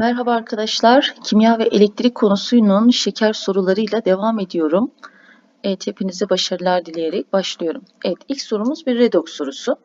Merhaba arkadaşlar. Kimya ve elektrik konusunun şeker sorularıyla devam ediyorum. Evet, hepinize başarılar dileyerek başlıyorum. Evet, ilk sorumuz bir redoks sorusu.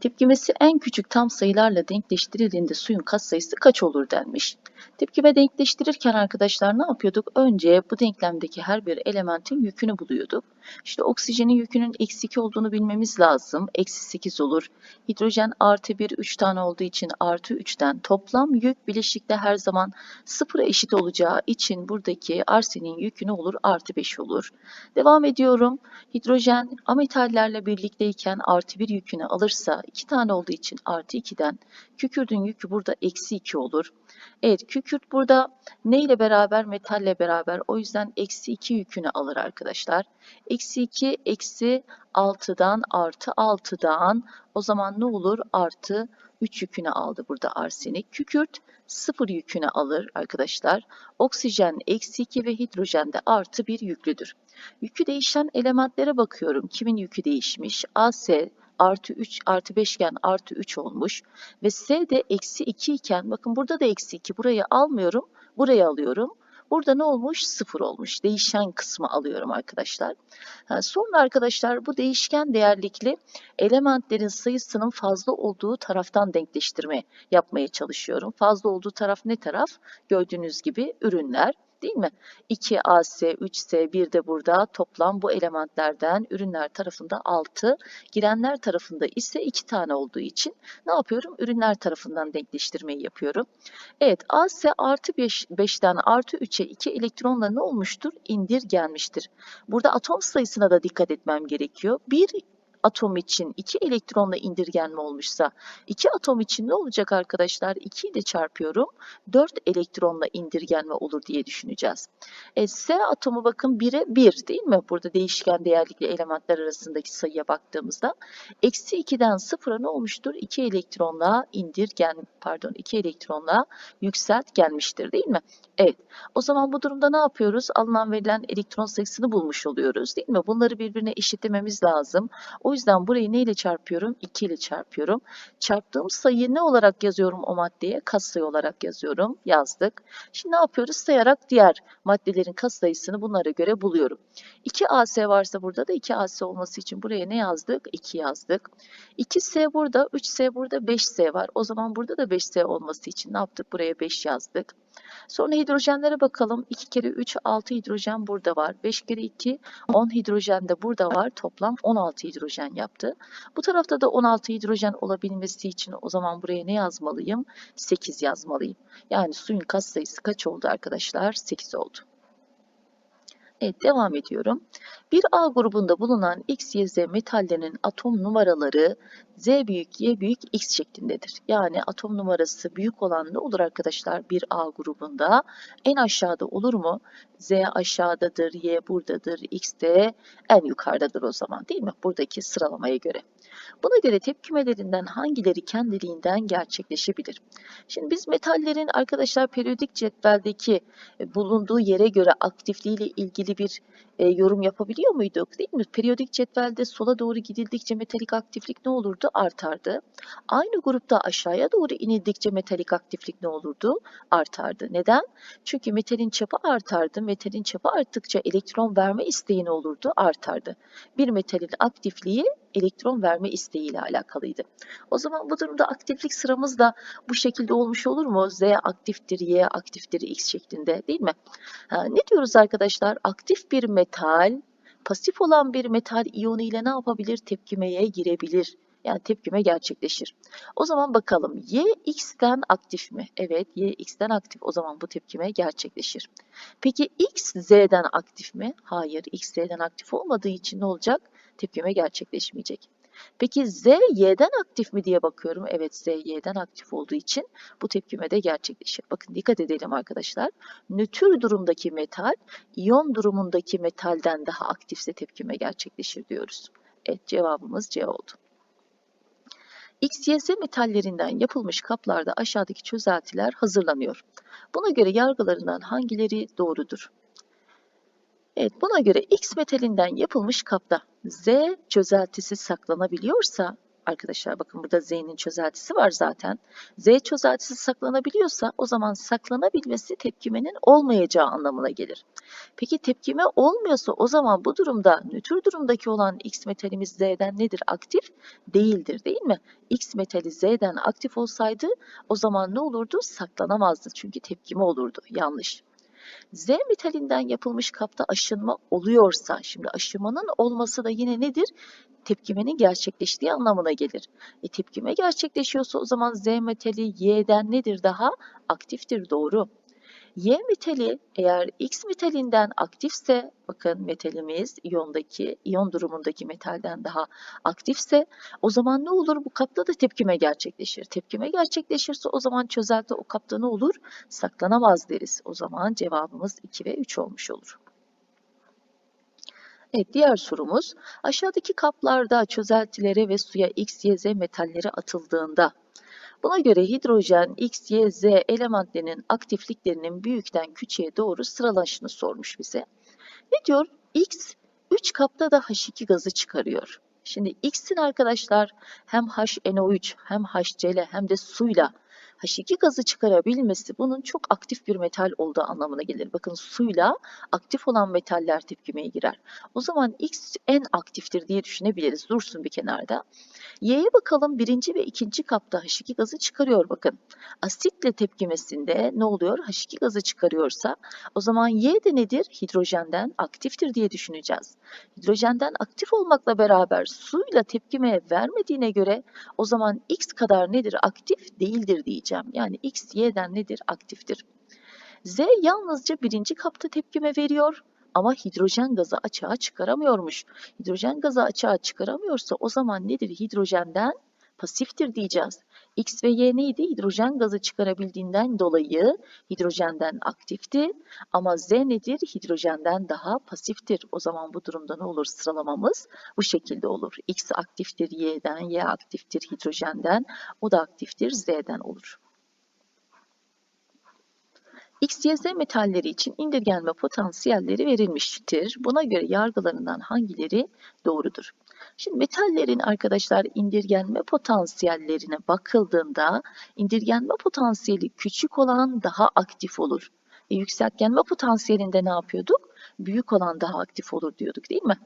Tepkimesi en küçük tam sayılarla denkleştirildiğinde suyun katsayısı kaç olur denmiş. Tepkime denkleştirirken arkadaşlar ne yapıyorduk? Önce bu denklemdeki her bir elementin yükünü buluyorduk. İşte oksijenin yükünün eksi 2 olduğunu bilmemiz lazım. Eksi 8 olur. Hidrojen artı 1 3 tane olduğu için artı 3'ten toplam yük bileşikte her zaman sıfıra eşit olacağı için buradaki arsenin yükü ne olur? Artı 5 olur. Devam ediyorum. Hidrojen ametallerle birlikteyken artı 1 yükünü alırsa 2 tane olduğu için artı 2'den kükürdün yükü burada eksi 2 olur. Evet kükürt burada ne ile beraber? Metalle beraber. O yüzden eksi 2 yükünü alır arkadaşlar. Eksi 2 eksi 6'dan artı 6'dan o zaman ne olur? Artı 3 yükünü aldı burada arsenik. Kükürt 0 yükünü alır arkadaşlar. Oksijen eksi 2 ve hidrojen de artı 1 yüklüdür. Yükü değişen elementlere bakıyorum. Kimin yükü değişmiş? AS artı 3 artı 5 iken artı 3 olmuş. Ve S de eksi 2 iken bakın burada da eksi 2 burayı almıyorum. Burayı alıyorum. Burada ne olmuş? 0 olmuş. Değişen kısmı alıyorum arkadaşlar. Sonra arkadaşlar bu değişken değerlikli elementlerin sayısının fazla olduğu taraftan denkleştirme yapmaya çalışıyorum. Fazla olduğu taraf ne taraf? Gördüğünüz gibi ürünler değil mi? 2AC, 3C, 1 de burada toplam bu elementlerden ürünler tarafında 6, girenler tarafında ise 2 tane olduğu için ne yapıyorum? Ürünler tarafından denkleştirmeyi yapıyorum. Evet AC artı 5, 5'ten artı 3'e 2 elektronla ne olmuştur? İndirgenmiştir. Burada atom sayısına da dikkat etmem gerekiyor. Bir atom için 2 elektronla indirgenme olmuşsa 2 atom için ne olacak arkadaşlar? 2 ile çarpıyorum. 4 elektronla indirgenme olur diye düşüneceğiz. E, S atomu bakın 1'e 1 değil mi? Burada değişken değerlikli elementler arasındaki sayıya baktığımızda. Eksi 2'den 0'a ne olmuştur? 2 elektronla indirgen, pardon 2 elektronla yükselt gelmiştir değil mi? Evet. O zaman bu durumda ne yapıyoruz? Alınan verilen elektron sayısını bulmuş oluyoruz değil mi? Bunları birbirine eşitlememiz lazım. O yüzden burayı ne ile çarpıyorum? 2 ile çarpıyorum. Çarptığım sayıyı ne olarak yazıyorum o maddeye? Katsayı olarak yazıyorum. Yazdık. Şimdi ne yapıyoruz? Sayarak diğer maddelerin katsayısını bunlara göre buluyorum. 2 AC varsa burada da 2 AC olması için buraya ne yazdık? 2 yazdık. 2S burada, 3S burada, 5S var. O zaman burada da 5S olması için ne yaptık? Buraya 5 yazdık. Sonra hidrojenlere bakalım. 2 kere 3, 6 hidrojen burada var. 5 kere 2, 10 hidrojen de burada var. Toplam 16 hidrojen yaptı. Bu tarafta da 16 hidrojen olabilmesi için o zaman buraya ne yazmalıyım? 8 yazmalıyım. Yani suyun katsayısı kaç oldu arkadaşlar? 8 oldu. Evet devam ediyorum. Bir A grubunda bulunan X, Y, Z metallerinin atom numaraları Z büyük, Y büyük, X şeklindedir. Yani atom numarası büyük olan ne olur arkadaşlar bir A grubunda? En aşağıda olur mu? Z aşağıdadır, Y buradadır, X de en yukarıdadır o zaman değil mi? Buradaki sıralamaya göre. Buna göre tepkimelerinden hangileri kendiliğinden gerçekleşebilir? Şimdi biz metallerin arkadaşlar periyodik cetveldeki e, bulunduğu yere göre aktifliğiyle ilgili bir e, yorum yapabiliyor muyduk? Değil mi? Periyodik cetvelde sola doğru gidildikçe metalik aktiflik ne olurdu? Artardı. Aynı grupta aşağıya doğru inildikçe metalik aktiflik ne olurdu? Artardı. Neden? Çünkü metalin çapı artardı. Metalin çapı arttıkça elektron verme isteği ne olurdu? Artardı. Bir metalin aktifliği elektron verme isteğiyle alakalıydı. O zaman bu durumda aktiflik sıramız da bu şekilde olmuş olur mu? Z aktiftir, Y aktiftir, X şeklinde değil mi? Ha, ne diyoruz arkadaşlar? Aktif bir metal, pasif olan bir metal iyonu ile ne yapabilir? Tepkimeye girebilir. Yani tepkime gerçekleşir. O zaman bakalım Y X'ten aktif mi? Evet Y X'ten aktif. O zaman bu tepkime gerçekleşir. Peki X Z'den aktif mi? Hayır X Z'den aktif olmadığı için ne olacak? Tepkime gerçekleşmeyecek. Peki Z Y'den aktif mi diye bakıyorum. Evet Z Y'den aktif olduğu için bu tepkime de gerçekleşir. Bakın dikkat edelim arkadaşlar. Nötr durumdaki metal iyon durumundaki metalden daha aktifse tepkime gerçekleşir diyoruz. Evet cevabımız C oldu. X, Y, Z metallerinden yapılmış kaplarda aşağıdaki çözeltiler hazırlanıyor. Buna göre yargılarından hangileri doğrudur? Evet, buna göre X metalinden yapılmış kapta Z çözeltisi saklanabiliyorsa arkadaşlar bakın burada Z'nin çözeltisi var zaten. Z çözeltisi saklanabiliyorsa o zaman saklanabilmesi tepkimenin olmayacağı anlamına gelir. Peki tepkime olmuyorsa o zaman bu durumda nötr durumdaki olan X metalimiz Z'den nedir? Aktif değildir değil mi? X metali Z'den aktif olsaydı o zaman ne olurdu? Saklanamazdı çünkü tepkime olurdu. Yanlış. Z metalinden yapılmış kapta aşınma oluyorsa, şimdi aşınmanın olması da yine nedir? Tepkimenin gerçekleştiği anlamına gelir. E, tepkime gerçekleşiyorsa o zaman Z metali Y'den nedir daha? Aktiftir, doğru. Y metali eğer X metalinden aktifse, bakın metalimiz iyondaki, iyon durumundaki metalden daha aktifse o zaman ne olur? Bu kapta da tepkime gerçekleşir. Tepkime gerçekleşirse o zaman çözelti o kapta ne olur? Saklanamaz deriz. O zaman cevabımız 2 ve 3 olmuş olur. Evet, diğer sorumuz aşağıdaki kaplarda çözeltilere ve suya X, Y, Z metalleri atıldığında Buna göre hidrojen X, Y, Z elementlerinin aktifliklerinin büyükten küçüğe doğru sıralanışını sormuş bize. Ne diyor? X 3 kapta da H2 gazı çıkarıyor. Şimdi X'in arkadaşlar hem HNO3 hem HCl hem de suyla H2 gazı çıkarabilmesi bunun çok aktif bir metal olduğu anlamına gelir. Bakın suyla aktif olan metaller tepkimeye girer. O zaman X en aktiftir diye düşünebiliriz. Dursun bir kenarda. Y'ye bakalım birinci ve ikinci kapta H2 gazı çıkarıyor bakın. Asitle tepkimesinde ne oluyor? H2 gazı çıkarıyorsa o zaman Y de nedir? Hidrojenden aktiftir diye düşüneceğiz. Hidrojenden aktif olmakla beraber suyla tepkime vermediğine göre o zaman X kadar nedir? Aktif değildir diyeceğim. Yani X Y'den nedir? Aktiftir. Z yalnızca birinci kapta tepkime veriyor ama hidrojen gazı açığa çıkaramıyormuş. Hidrojen gazı açığa çıkaramıyorsa o zaman nedir? Hidrojenden pasiftir diyeceğiz. X ve Y neydi? Hidrojen gazı çıkarabildiğinden dolayı hidrojenden aktifti. Ama Z nedir? Hidrojenden daha pasiftir. O zaman bu durumda ne olur? Sıralamamız bu şekilde olur. X aktiftir Y'den, Y aktiftir hidrojenden, o da aktiftir Z'den olur. X, Y, Z metalleri için indirgenme potansiyelleri verilmiştir. Buna göre yargılarından hangileri doğrudur? Şimdi metallerin arkadaşlar indirgenme potansiyellerine bakıldığında indirgenme potansiyeli küçük olan daha aktif olur. E, yükseltgenme potansiyelinde ne yapıyorduk? Büyük olan daha aktif olur diyorduk değil mi?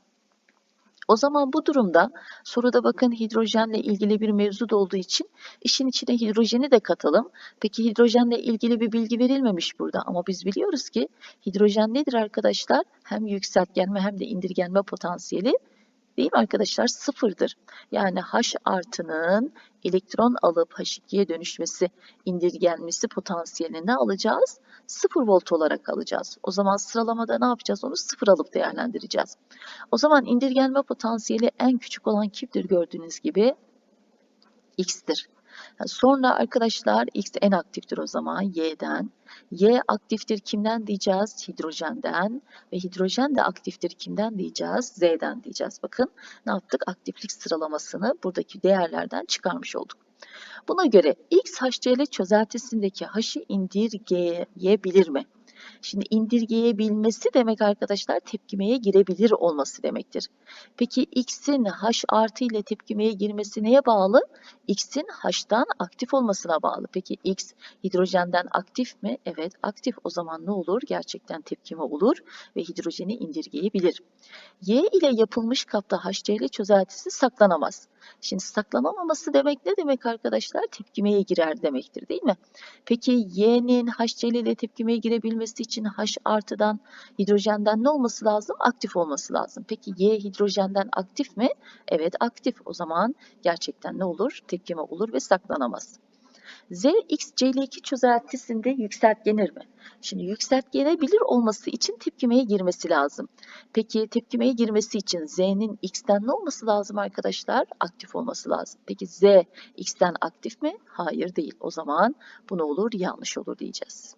O zaman bu durumda soruda bakın hidrojenle ilgili bir mevzu da olduğu için işin içine hidrojeni de katalım. Peki hidrojenle ilgili bir bilgi verilmemiş burada ama biz biliyoruz ki hidrojen nedir arkadaşlar? Hem yükseltgenme hem de indirgenme potansiyeli değil mi arkadaşlar? Sıfırdır. Yani H artının elektron alıp H2'ye dönüşmesi, indirgenmesi potansiyelini ne alacağız? 0 volt olarak alacağız. O zaman sıralamada ne yapacağız? Onu 0 alıp değerlendireceğiz. O zaman indirgenme potansiyeli en küçük olan kimdir gördüğünüz gibi? X'tir. Sonra arkadaşlar X en aktiftir o zaman Y'den. Y aktiftir kimden diyeceğiz? Hidrojenden. Ve hidrojen de aktiftir kimden diyeceğiz? Z'den diyeceğiz. Bakın ne yaptık? Aktiflik sıralamasını buradaki değerlerden çıkarmış olduk. Buna göre X HCl çözeltisindeki H'ı indirgeyebilir mi? Şimdi indirgeyebilmesi demek arkadaşlar tepkimeye girebilir olması demektir. Peki X'in H artı ile tepkimeye girmesi neye bağlı? X'in H'tan aktif olmasına bağlı. Peki X hidrojenden aktif mi? Evet aktif. O zaman ne olur? Gerçekten tepkime olur ve hidrojeni indirgeyebilir. Y ile yapılmış kapta HCl çözeltisi saklanamaz. Şimdi saklanamaması demek ne demek arkadaşlar? Tepkimeye girer demektir değil mi? Peki Y'nin HCl ile tepkimeye girebilmesi için H artıdan hidrojenden ne olması lazım? Aktif olması lazım. Peki Y hidrojenden aktif mi? Evet aktif. O zaman gerçekten ne olur? Tepkime olur ve saklanamaz. Z XCl2 çözeltisinde yükseltgenir mi? Şimdi yükseltgenebilir olması için tepkimeye girmesi lazım. Peki tepkimeye girmesi için Z'nin X'ten ne olması lazım arkadaşlar? Aktif olması lazım. Peki Z X'ten aktif mi? Hayır değil. O zaman bu ne olur? Yanlış olur diyeceğiz.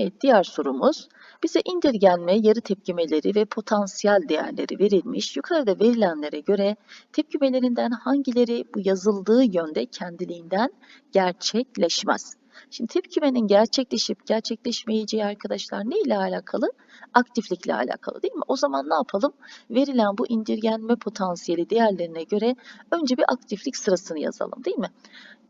Evet, diğer sorumuz. Bize indirgenme, yarı tepkimeleri ve potansiyel değerleri verilmiş. Yukarıda verilenlere göre tepkimelerinden hangileri bu yazıldığı yönde kendiliğinden gerçekleşmez? Şimdi tepkimenin gerçekleşip gerçekleşmeyeceği arkadaşlar ne ile alakalı? Aktiflikle alakalı değil mi? O zaman ne yapalım? Verilen bu indirgenme potansiyeli değerlerine göre önce bir aktiflik sırasını yazalım değil mi?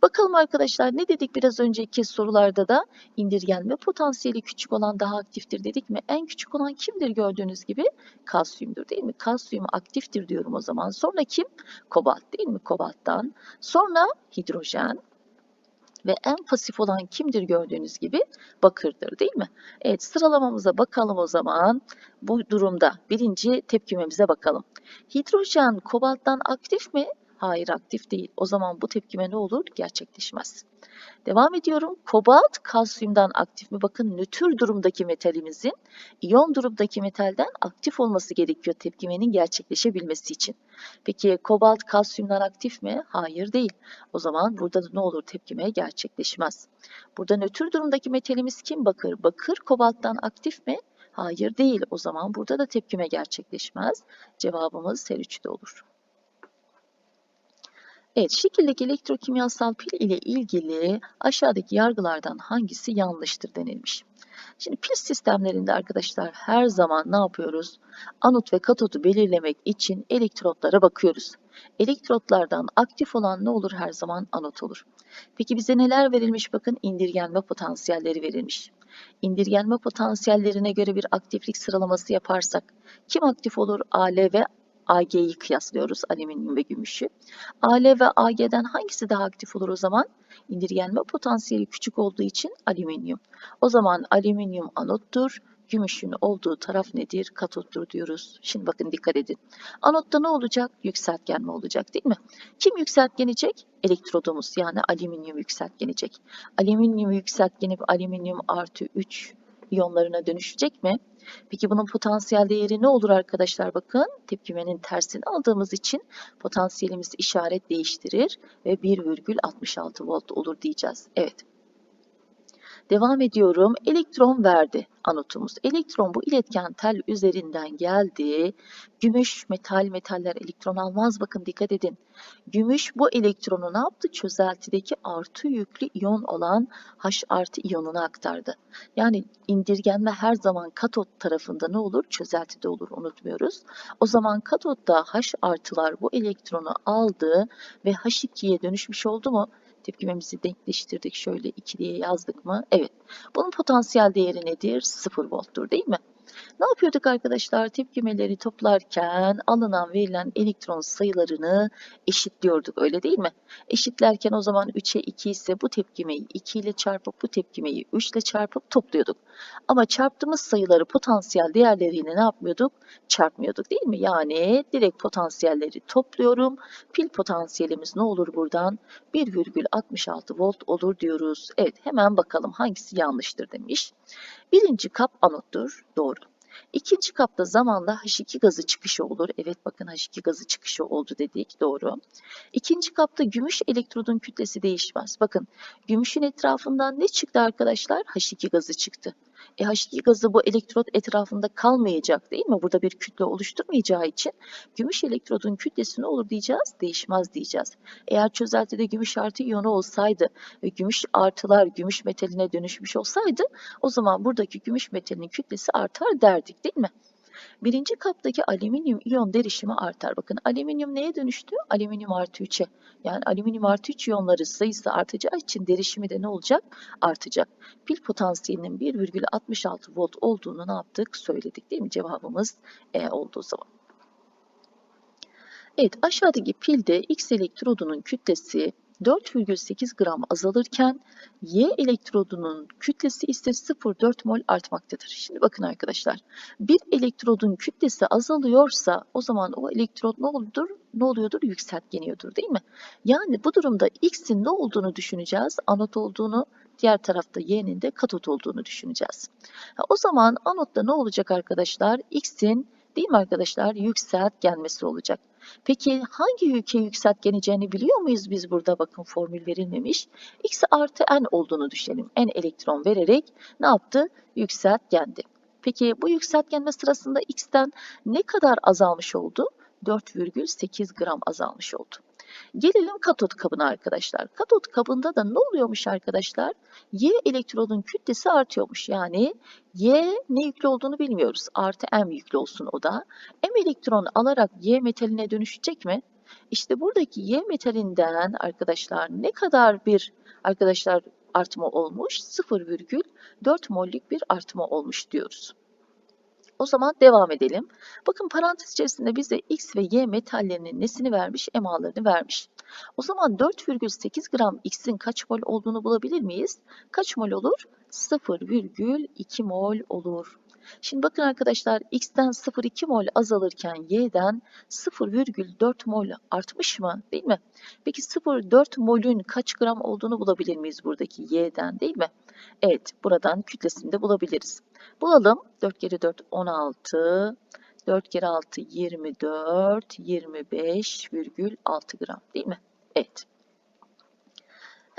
Bakalım arkadaşlar ne dedik biraz önceki sorularda da indirgenme potansiyeli küçük olan daha aktiftir dedik mi? En küçük olan kimdir gördüğünüz gibi? Kalsiyumdur değil mi? Kalsiyum aktiftir diyorum o zaman. Sonra kim? Kobalt değil mi? Kobalttan. Sonra hidrojen, ve en pasif olan kimdir gördüğünüz gibi bakırdır değil mi? Evet sıralamamıza bakalım o zaman. Bu durumda birinci tepkimemize bakalım. Hidrojen kobalttan aktif mi? Hayır aktif değil. O zaman bu tepkime ne olur? Gerçekleşmez. Devam ediyorum. Kobalt kalsiyumdan aktif mi? Bakın nötr durumdaki metalimizin iyon durumdaki metalden aktif olması gerekiyor tepkimenin gerçekleşebilmesi için. Peki kobalt kalsiyumdan aktif mi? Hayır değil. O zaman burada da ne olur? Tepkime gerçekleşmez. Burada nötr durumdaki metalimiz kim? Bakır. Bakır kobalttan aktif mi? Hayır değil. O zaman burada da tepkime gerçekleşmez. Cevabımız her üçte olur. Evet, şekildeki elektrokimyasal pil ile ilgili aşağıdaki yargılardan hangisi yanlıştır denilmiş. Şimdi pil sistemlerinde arkadaşlar her zaman ne yapıyoruz? Anot ve katodu belirlemek için elektrotlara bakıyoruz. Elektrotlardan aktif olan ne olur her zaman anot olur. Peki bize neler verilmiş? Bakın indirgenme potansiyelleri verilmiş. İndirgenme potansiyellerine göre bir aktiflik sıralaması yaparsak kim aktif olur? AL ve AG'yi kıyaslıyoruz alüminyum ve gümüşü. AL ve AG'den hangisi daha aktif olur o zaman? İndirgenme potansiyeli küçük olduğu için alüminyum. O zaman alüminyum anottur, gümüşün olduğu taraf nedir? Katottur diyoruz. Şimdi bakın dikkat edin. Anotta ne olacak? Yükseltgenme olacak değil mi? Kim yükseltgenecek? Elektrodumuz yani alüminyum yükseltgenecek. Alüminyum yükseltgenip alüminyum artı 3 iyonlarına dönüşecek mi? Peki bunun potansiyel değeri ne olur arkadaşlar? Bakın tepkimenin tersini aldığımız için potansiyelimiz işaret değiştirir ve 1,66 volt olur diyeceğiz. Evet. Devam ediyorum. Elektron verdi anotumuz. Elektron bu iletken tel üzerinden geldi. Gümüş, metal, metaller elektron almaz. Bakın dikkat edin. Gümüş bu elektronu ne yaptı? Çözeltideki artı yüklü iyon olan H artı iyonuna aktardı. Yani indirgenme her zaman katot tarafında ne olur? Çözeltide olur unutmuyoruz. O zaman katotta H artılar bu elektronu aldı ve H2'ye dönüşmüş oldu mu? Tepkimemizi denkleştirdik. Şöyle 2 diye yazdık mı? Evet. Bunun potansiyel değeri nedir? 0 volttur değil mi? Ne yapıyorduk arkadaşlar? Tepkimeleri toplarken alınan verilen elektron sayılarını eşitliyorduk öyle değil mi? Eşitlerken o zaman 3'e 2 ise bu tepkimeyi 2 ile çarpıp bu tepkimeyi 3 ile çarpıp topluyorduk. Ama çarptığımız sayıları potansiyel değerleriyle ne yapmıyorduk? Çarpmıyorduk değil mi? Yani direkt potansiyelleri topluyorum. Pil potansiyelimiz ne olur buradan? 1,66 volt olur diyoruz. Evet hemen bakalım hangisi yanlıştır demiş. Birinci kap anottur. Doğru. İkinci kapta zamanla H2 gazı çıkışı olur. Evet bakın H2 gazı çıkışı oldu dedik. Doğru. İkinci kapta gümüş elektrodun kütlesi değişmez. Bakın gümüşün etrafından ne çıktı arkadaşlar? H2 gazı çıktı. E H2 gazı bu elektrot etrafında kalmayacak değil mi? Burada bir kütle oluşturmayacağı için gümüş elektrodun kütlesi ne olur diyeceğiz? Değişmez diyeceğiz. Eğer çözeltide gümüş artı iyonu olsaydı ve gümüş artılar gümüş metaline dönüşmüş olsaydı o zaman buradaki gümüş metalinin kütlesi artar derdik değil mi? Birinci kaptaki alüminyum iyon derişimi artar. Bakın alüminyum neye dönüştü? Alüminyum artı 3'e. Yani alüminyum artı 3 iyonları sayısı artacağı için derişimi de ne olacak? Artacak. Pil potansiyelinin 1,66 volt olduğunu ne yaptık? Söyledik değil mi? Cevabımız E olduğu zaman. Evet aşağıdaki pilde X elektrodunun kütlesi 4,8 gram azalırken Y elektrodunun kütlesi ise 0,4 mol artmaktadır. Şimdi bakın arkadaşlar bir elektrodun kütlesi azalıyorsa o zaman o elektrod ne oluyordur? Ne oluyordur? Yükseltgeniyordur değil mi? Yani bu durumda X'in ne olduğunu düşüneceğiz? Anot olduğunu, diğer tarafta Y'nin de katot olduğunu düşüneceğiz. Ha, o zaman anotta ne olacak arkadaşlar? X'in değil mi arkadaşlar? Yükselt gelmesi olacak. Peki hangi yüke yükseltgeneceğini biliyor muyuz biz burada? Bakın formül verilmemiş. X artı n olduğunu düşünelim. N elektron vererek ne yaptı? Yükseltgendi. Peki bu yükseltgenme sırasında X'ten ne kadar azalmış oldu? 4,8 gram azalmış oldu. Gelelim katot kabına arkadaşlar. Katot kabında da ne oluyormuş arkadaşlar? Y elektrodun kütlesi artıyormuş. Yani Y ne yüklü olduğunu bilmiyoruz. Artı M yüklü olsun o da. M elektron alarak Y metaline dönüşecek mi? İşte buradaki Y metalinden arkadaşlar ne kadar bir arkadaşlar artma olmuş? 0,4 mollük bir artma olmuş diyoruz. O zaman devam edelim. Bakın parantez içerisinde bize X ve Y metallerinin nesini vermiş? EMA'larını vermiş. O zaman 4,8 gram X'in kaç mol olduğunu bulabilir miyiz? Kaç mol olur? 0,2 mol olur. Şimdi bakın arkadaşlar X'ten 0,2 mol azalırken Y'den 0,4 mol artmış mı? Değil mi? Peki 0,4 molün kaç gram olduğunu bulabilir miyiz buradaki Y'den değil mi? Evet buradan kütlesini de bulabiliriz. Bulalım. 4 kere 4 16. 4 kere 6 24. 25,6 gram değil mi? Evet.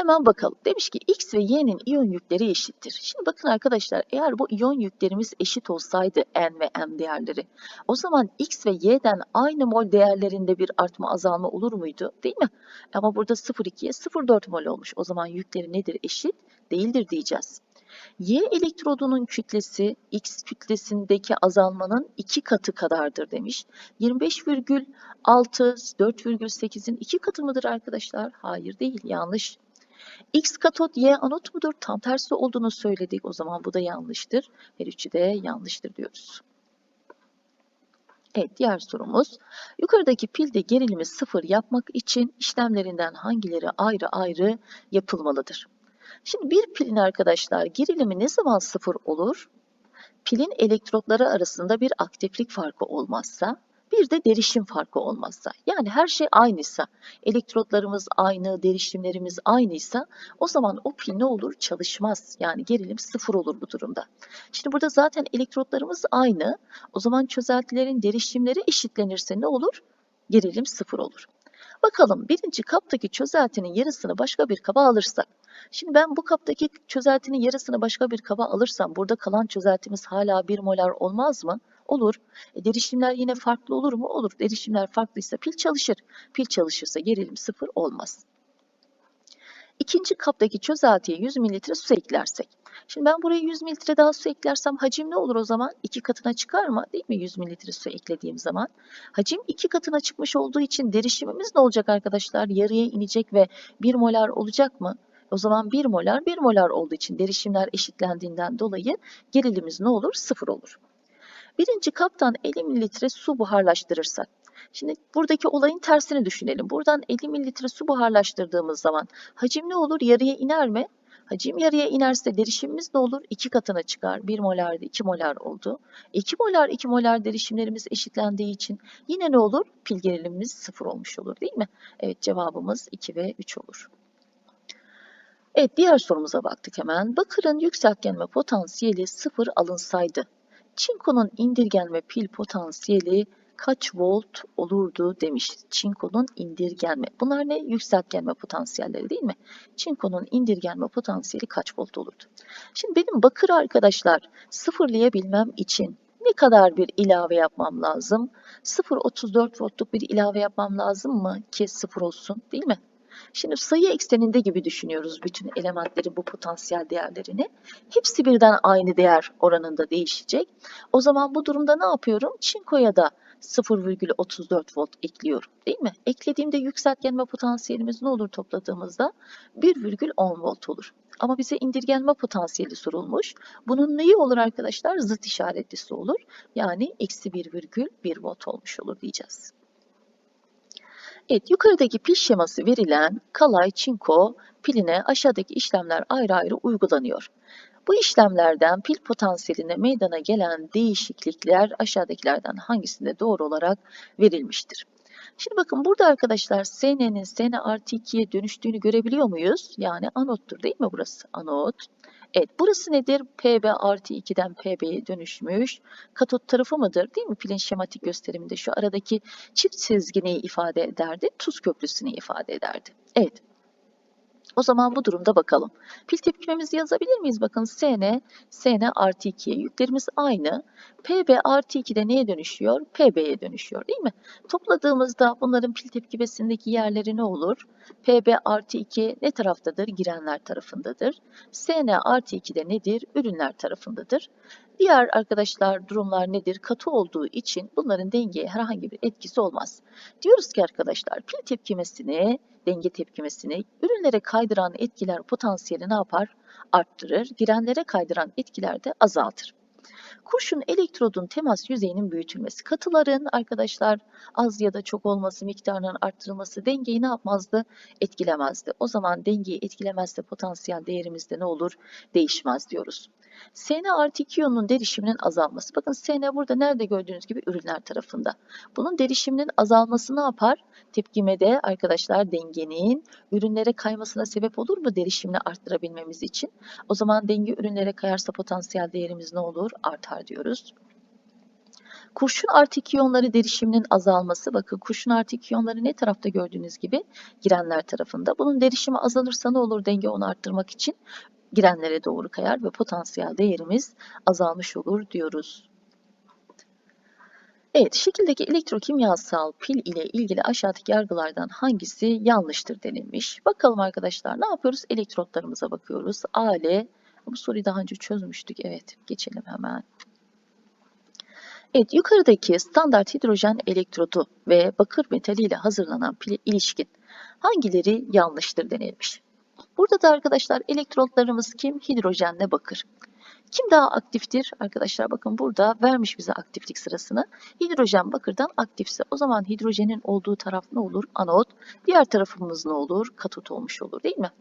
Hemen bakalım. Demiş ki X ve Y'nin iyon yükleri eşittir. Şimdi bakın arkadaşlar eğer bu iyon yüklerimiz eşit olsaydı N ve M değerleri o zaman X ve Y'den aynı mol değerlerinde bir artma azalma olur muydu? Değil mi? Ama burada 0,2'ye 0,4 mol olmuş. O zaman yükleri nedir? Eşit değildir diyeceğiz. Y elektrodunun kütlesi X kütlesindeki azalmanın iki katı kadardır demiş. 25,6 4,8'in iki katı mıdır arkadaşlar? Hayır değil yanlış. X katot Y anot mudur? Tam tersi olduğunu söyledik. O zaman bu da yanlıştır. Her üçü de yanlıştır diyoruz. Evet diğer sorumuz. Yukarıdaki pilde gerilimi sıfır yapmak için işlemlerinden hangileri ayrı ayrı yapılmalıdır? Şimdi bir pilin arkadaşlar gerilimi ne zaman sıfır olur? Pilin elektrotları arasında bir aktiflik farkı olmazsa, bir de derişim farkı olmazsa. Yani her şey aynıysa, elektrotlarımız aynı, derişimlerimiz aynıysa o zaman o pil ne olur? Çalışmaz. Yani gerilim sıfır olur bu durumda. Şimdi burada zaten elektrotlarımız aynı. O zaman çözeltilerin derişimleri eşitlenirse ne olur? Gerilim sıfır olur. Bakalım birinci kaptaki çözeltinin yarısını başka bir kaba alırsak. Şimdi ben bu kaptaki çözeltinin yarısını başka bir kaba alırsam burada kalan çözeltimiz hala 1 molar olmaz mı? Olur. E, derişimler yine farklı olur mu? Olur. Derişimler farklıysa pil çalışır. Pil çalışırsa gerilim sıfır olmaz. İkinci kaptaki çözeltiye 100 mililitre su eklersek. Şimdi ben buraya 100 mililitre daha su eklersem hacim ne olur o zaman? İki katına çıkar mı? Değil mi 100 mililitre su eklediğim zaman? Hacim iki katına çıkmış olduğu için derişimimiz ne olacak arkadaşlar? Yarıya inecek ve 1 molar olacak mı? O zaman 1 molar 1 molar olduğu için derişimler eşitlendiğinden dolayı gerilimimiz ne olur? Sıfır olur. Birinci kaptan 50 mililitre su buharlaştırırsak. Şimdi buradaki olayın tersini düşünelim. Buradan 50 mililitre su buharlaştırdığımız zaman hacim ne olur? Yarıya iner mi? Hacim yarıya inerse derişimimiz ne olur? 2 katına çıkar. 1 molardı 2 molar oldu. 2 molar 2 molar derişimlerimiz eşitlendiği için yine ne olur? Pil gerilimimiz 0 olmuş olur değil mi? Evet cevabımız 2 ve 3 olur. Evet diğer sorumuza baktık hemen. Bakırın yükseltgenme potansiyeli 0 alınsaydı. Çinkonun indirgenme pil potansiyeli kaç volt olurdu demiş. Çinkonun indirgenme. Bunlar ne? Yükseltgenme potansiyelleri değil mi? Çinkonun indirgenme potansiyeli kaç volt olurdu? Şimdi benim bakır arkadaşlar sıfırlayabilmem için ne kadar bir ilave yapmam lazım? 0.34 voltluk bir ilave yapmam lazım mı ki sıfır olsun değil mi? Şimdi sayı ekseninde gibi düşünüyoruz bütün elementleri bu potansiyel değerlerini. Hepsi birden aynı değer oranında değişecek. O zaman bu durumda ne yapıyorum? Çinkoya da 0,34 volt ekliyorum değil mi? Eklediğimde yükseltgenme potansiyelimiz ne olur topladığımızda? 1,10 volt olur. Ama bize indirgenme potansiyeli sorulmuş. Bunun neyi olur arkadaşlar? Zıt işaretlisi olur. Yani eksi 1,1 volt olmuş olur diyeceğiz. Evet, yukarıdaki pil şeması verilen kalay çinko piline aşağıdaki işlemler ayrı ayrı uygulanıyor. Bu işlemlerden pil potansiyeline meydana gelen değişiklikler aşağıdakilerden hangisinde doğru olarak verilmiştir? Şimdi bakın burada arkadaşlar SN'nin SN artı 2'ye dönüştüğünü görebiliyor muyuz? Yani anottur değil mi burası? Anot. Evet burası nedir? PB artı 2'den PB'ye dönüşmüş. Katot tarafı mıdır? Değil mi? Pilin şematik gösteriminde şu aradaki çift çizgi neyi ifade ederdi? Tuz köprüsünü ifade ederdi. Evet. O zaman bu durumda bakalım. Pil tepkimemizi yazabilir miyiz? Bakın Sn, Sn artı 2'ye yüklerimiz aynı. Pb artı 2'de neye dönüşüyor? Pb'ye dönüşüyor değil mi? Topladığımızda bunların pil tepkimesindeki yerleri ne olur? Pb artı 2 ne taraftadır? Girenler tarafındadır. Sn artı 2 de nedir? Ürünler tarafındadır. Diğer arkadaşlar durumlar nedir? Katı olduğu için bunların dengeye herhangi bir etkisi olmaz. Diyoruz ki arkadaşlar pil tepkimesini, denge tepkimesini ürünlere kaydıran etkiler potansiyeli ne yapar? Arttırır. Girenlere kaydıran etkiler de azaltır. Kurşun elektrodun temas yüzeyinin büyütülmesi. Katıların arkadaşlar az ya da çok olması, miktarının arttırılması dengeyi ne yapmazdı? Etkilemezdi. O zaman dengeyi etkilemezse potansiyel değerimizde ne olur? Değişmez diyoruz. Sn artı 2 iyonun derişiminin azalması. Bakın Sn burada nerede gördüğünüz gibi ürünler tarafında. Bunun derişiminin azalması ne yapar? Tepkimede arkadaşlar dengenin ürünlere kaymasına sebep olur mu derişimini arttırabilmemiz için? O zaman denge ürünlere kayarsa potansiyel değerimiz ne olur? Artar diyoruz. Kurşun artı iki iyonları derişiminin azalması. Bakın kurşun artı iki iyonları ne tarafta gördüğünüz gibi? Girenler tarafında. Bunun derişimi azalırsa ne olur denge onu arttırmak için? Girenlere doğru kayar ve potansiyel değerimiz azalmış olur diyoruz. Evet, şekildeki elektrokimyasal pil ile ilgili aşağıdaki yargılardan hangisi yanlıştır denilmiş. Bakalım arkadaşlar ne yapıyoruz? Elektrotlarımıza bakıyoruz. A, L. Bu soruyu daha önce çözmüştük. Evet, geçelim hemen. Evet, yukarıdaki standart hidrojen elektrodu ve bakır metaliyle hazırlanan pile ilişkin hangileri yanlıştır denilmiş. Burada da arkadaşlar elektrotlarımız kim? Hidrojenle bakır. Kim daha aktiftir? Arkadaşlar bakın burada vermiş bize aktiflik sırasını. Hidrojen bakırdan aktifse o zaman hidrojenin olduğu taraf ne olur? Anot. Diğer tarafımız ne olur? Katot olmuş olur değil mi?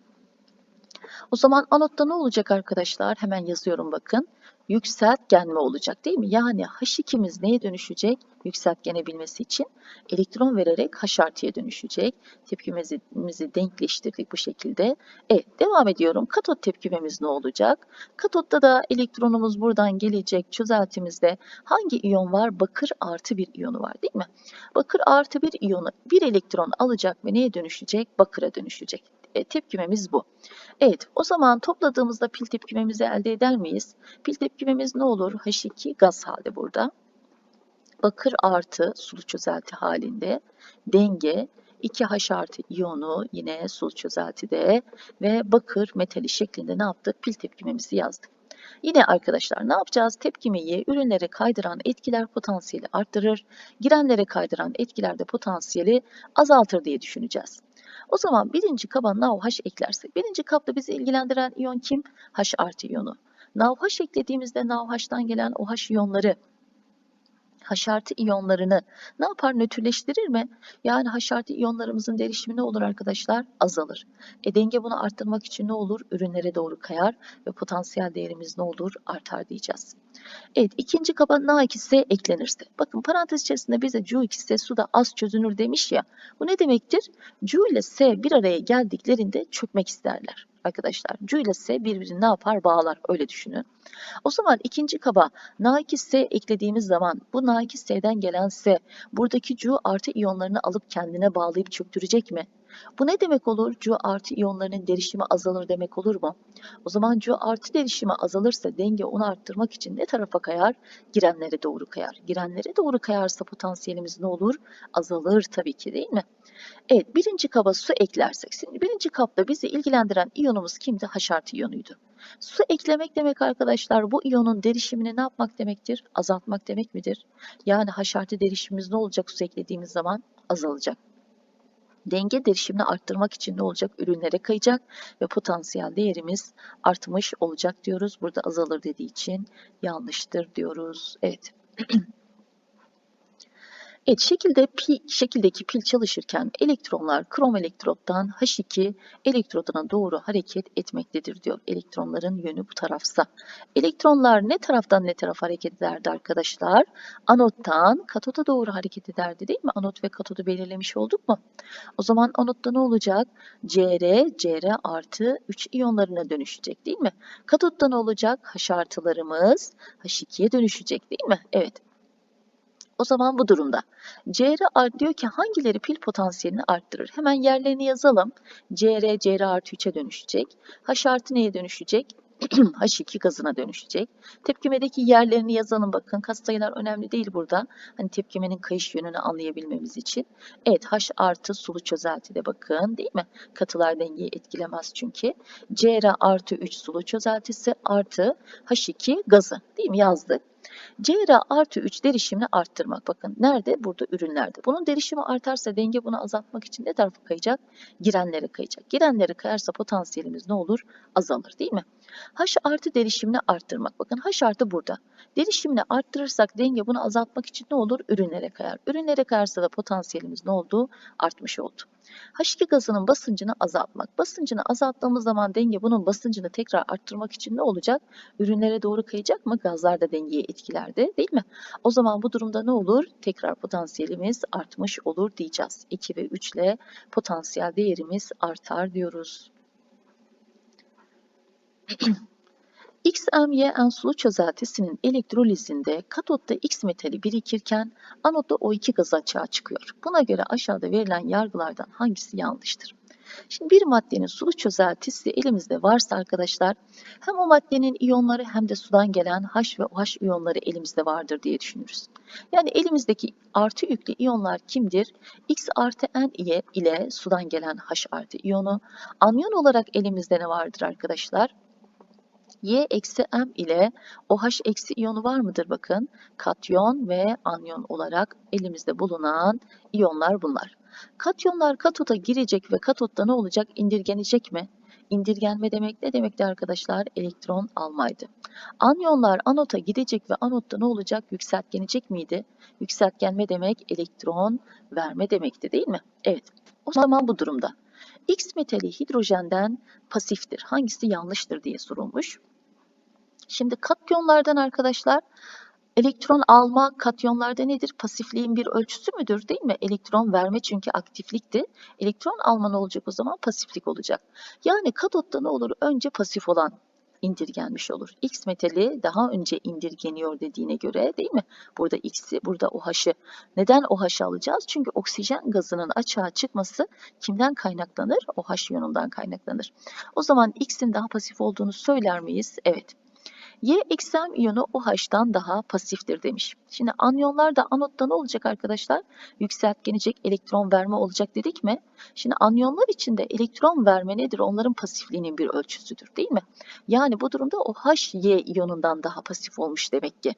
O zaman anotta ne olacak arkadaşlar? Hemen yazıyorum bakın yükseltgenme olacak değil mi? Yani H2'miz neye dönüşecek? Yükseltgenebilmesi için elektron vererek H artıya dönüşecek. Tepkimemizi denkleştirdik bu şekilde. Evet devam ediyorum. Katot tepkimemiz ne olacak? Katotta da elektronumuz buradan gelecek. Çözeltimizde hangi iyon var? Bakır artı bir iyonu var değil mi? Bakır artı bir iyonu bir elektron alacak ve neye dönüşecek? Bakıra dönüşecek. E, tepkimemiz bu. Evet o zaman topladığımızda pil tepkimemizi elde eder miyiz? Pil tepkimemiz ne olur? H2 gaz halde burada. Bakır artı sulu çözelti halinde. Denge 2H artı iyonu yine sulu çözeltide ve bakır metali şeklinde ne yaptık? Pil tepkimemizi yazdık. Yine arkadaşlar ne yapacağız? Tepkimeyi ürünlere kaydıran etkiler potansiyeli arttırır, girenlere kaydıran etkiler de potansiyeli azaltır diye düşüneceğiz. O zaman birinci kaba NaOH eklersek, birinci kapta bizi ilgilendiren iyon kim? H artı iyonu. NaOH eklediğimizde NaOH'tan gelen OH iyonları H artı iyonlarını ne yapar? Nötrleştirir mi? Yani H artı iyonlarımızın derişimi ne olur arkadaşlar? Azalır. E denge bunu arttırmak için ne olur? Ürünlere doğru kayar ve potansiyel değerimiz ne olur? Artar diyeceğiz. Evet ikinci kaba Na2S eklenirse. Bakın parantez içerisinde bize Cu2S suda az çözünür demiş ya. Bu ne demektir? Cu ile S bir araya geldiklerinde çökmek isterler arkadaşlar. Cu ile S birbirini ne yapar? Bağlar. Öyle düşünün. O zaman ikinci kaba Na2S eklediğimiz zaman bu Na2S'den gelen S buradaki Cu artı iyonlarını alıp kendine bağlayıp çöktürecek mi? Bu ne demek olur? Cu artı iyonlarının derişimi azalır demek olur mu? O zaman Cu artı derişimi azalırsa denge onu arttırmak için ne tarafa kayar? Girenlere doğru kayar. Girenlere doğru kayarsa potansiyelimiz ne olur? Azalır tabii ki değil mi? Evet birinci kaba su eklersek. Şimdi birinci kapta bizi ilgilendiren iyonumuz kimdi? H artı iyonuydu. Su eklemek demek arkadaşlar bu iyonun derişimini ne yapmak demektir? Azaltmak demek midir? Yani H artı derişimimiz ne olacak su eklediğimiz zaman? Azalacak. Denge derişimini arttırmak için ne olacak? Ürünlere kayacak ve potansiyel değerimiz artmış olacak diyoruz. Burada azalır dediği için yanlıştır diyoruz. Evet. Evet, şekilde pil, şekildeki pil çalışırken elektronlar krom elektrottan H2 elektroduna doğru hareket etmektedir diyor. Elektronların yönü bu tarafsa. Elektronlar ne taraftan ne taraf hareket ederdi arkadaşlar? Anottan katoda doğru hareket ederdi değil mi? Anot ve katodu belirlemiş olduk mu? O zaman anotta ne olacak? Cr, Cr artı 3 iyonlarına dönüşecek değil mi? Katotta ne olacak? H artılarımız H2'ye dönüşecek değil mi? Evet. O zaman bu durumda CR diyor ki hangileri pil potansiyelini arttırır? Hemen yerlerini yazalım. CR, CR artı 3'e dönüşecek. H artı neye dönüşecek? H2 gazına dönüşecek. Tepkimedeki yerlerini yazalım bakın. Katsayılar önemli değil burada. Hani tepkimenin kayış yönünü anlayabilmemiz için. Evet H artı sulu çözeltide bakın değil mi? Katılar dengeyi etkilemez çünkü. CR artı 3 sulu çözeltisi artı H2 gazı değil mi yazdık. CR artı 3 derişimini arttırmak. Bakın nerede? Burada ürünlerde. Bunun derişimi artarsa denge bunu azaltmak için ne tarafa kayacak? Girenlere kayacak. Girenlere kayarsa potansiyelimiz ne olur? Azalır değil mi? H artı derişimini arttırmak. Bakın H artı burada. Derişimini arttırırsak denge bunu azaltmak için ne olur? Ürünlere kayar. Ürünlere kayarsa da potansiyelimiz ne oldu? Artmış oldu. H2 gazının basıncını azaltmak. Basıncını azalttığımız zaman denge bunun basıncını tekrar arttırmak için ne olacak? Ürünlere doğru kayacak mı? Gazlar da dengeyi etkilerdi değil mi? O zaman bu durumda ne olur? Tekrar potansiyelimiz artmış olur diyeceğiz. 2 ve 3 ile potansiyel değerimiz artar diyoruz. XMYN sulu çözeltisinin elektrolizinde katotta X metali birikirken anotta O2 gazı açığa çıkıyor. Buna göre aşağıda verilen yargılardan hangisi yanlıştır? Şimdi bir maddenin sulu çözeltisi elimizde varsa arkadaşlar hem o maddenin iyonları hem de sudan gelen H ve OH iyonları elimizde vardır diye düşünürüz. Yani elimizdeki artı yüklü iyonlar kimdir? X artı N ile, sudan gelen H artı iyonu. Anyon olarak elimizde ne vardır arkadaşlar? Y eksi M ile OH eksi iyonu var mıdır bakın? Katyon ve anyon olarak elimizde bulunan iyonlar bunlar. Katyonlar katota girecek ve katotta ne olacak? İndirgenecek mi? İndirgenme demek ne demekti arkadaşlar? Elektron almaydı. Anyonlar anota gidecek ve anotta ne olacak? Yükseltgenecek miydi? Yükseltgenme demek elektron verme demekti değil mi? Evet. O zaman bu durumda. X metali hidrojenden pasiftir. Hangisi yanlıştır diye sorulmuş. Şimdi katyonlardan arkadaşlar elektron alma katyonlarda nedir? Pasifliğin bir ölçüsü müdür değil mi? Elektron verme çünkü aktiflikti. Elektron alma ne olacak o zaman? Pasiflik olacak. Yani katotta ne olur? Önce pasif olan indirgenmiş olur. X metali daha önce indirgeniyor dediğine göre değil mi? Burada X'i, burada OH'ı. Neden OH alacağız? Çünkü oksijen gazının açığa çıkması kimden kaynaklanır? OH iyonundan kaynaklanır. O zaman X'in daha pasif olduğunu söyler miyiz? Evet. Y eksem iyonu OH'dan daha pasiftir demiş. Şimdi anyonlar da anotta ne olacak arkadaşlar? Yükseltgenecek elektron verme olacak dedik mi? Şimdi anyonlar içinde elektron verme nedir? Onların pasifliğinin bir ölçüsüdür değil mi? Yani bu durumda OH Y iyonundan daha pasif olmuş demek ki.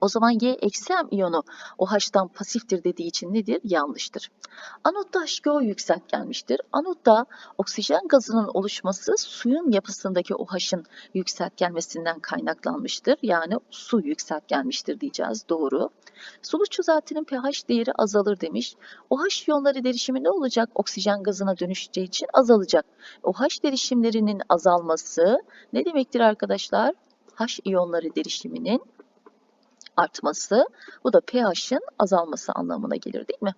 O zaman Y eksi M iyonu OH'tan pasiftir dediği için nedir? Yanlıştır. Anotta H2O yükseltgenmiştir. Anotta oksijen gazının oluşması suyun yapısındaki OH'ın yükseltgenmesinden kaynaklanmıştır. Yani su yükseltgenmiştir diyeceğiz. Doğru. Sulu çözeltinin pH değeri azalır demiş. OH iyonları derişimi ne olacak? Oksijen gazına dönüşeceği için azalacak. OH derişimlerinin azalması ne demektir arkadaşlar? H iyonları derişiminin artması. Bu da pH'in azalması anlamına gelir değil mi?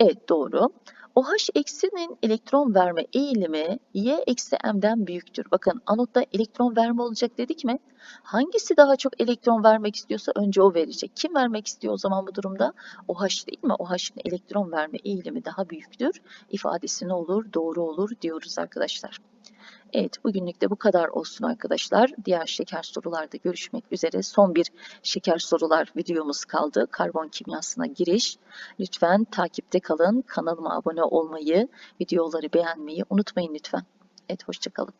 Evet doğru. OH eksinin elektron verme eğilimi Y eksi M'den büyüktür. Bakın anotta elektron verme olacak dedik mi? Hangisi daha çok elektron vermek istiyorsa önce o verecek. Kim vermek istiyor o zaman bu durumda? OH değil mi? OH'ın elektron verme eğilimi daha büyüktür. İfadesi ne olur? Doğru olur diyoruz arkadaşlar. Evet bugünlük de bu kadar olsun arkadaşlar. Diğer şeker sorularda görüşmek üzere. Son bir şeker sorular videomuz kaldı. Karbon kimyasına giriş. Lütfen takipte kalın. Kanalıma abone olmayı, videoları beğenmeyi unutmayın lütfen. Evet hoşçakalın.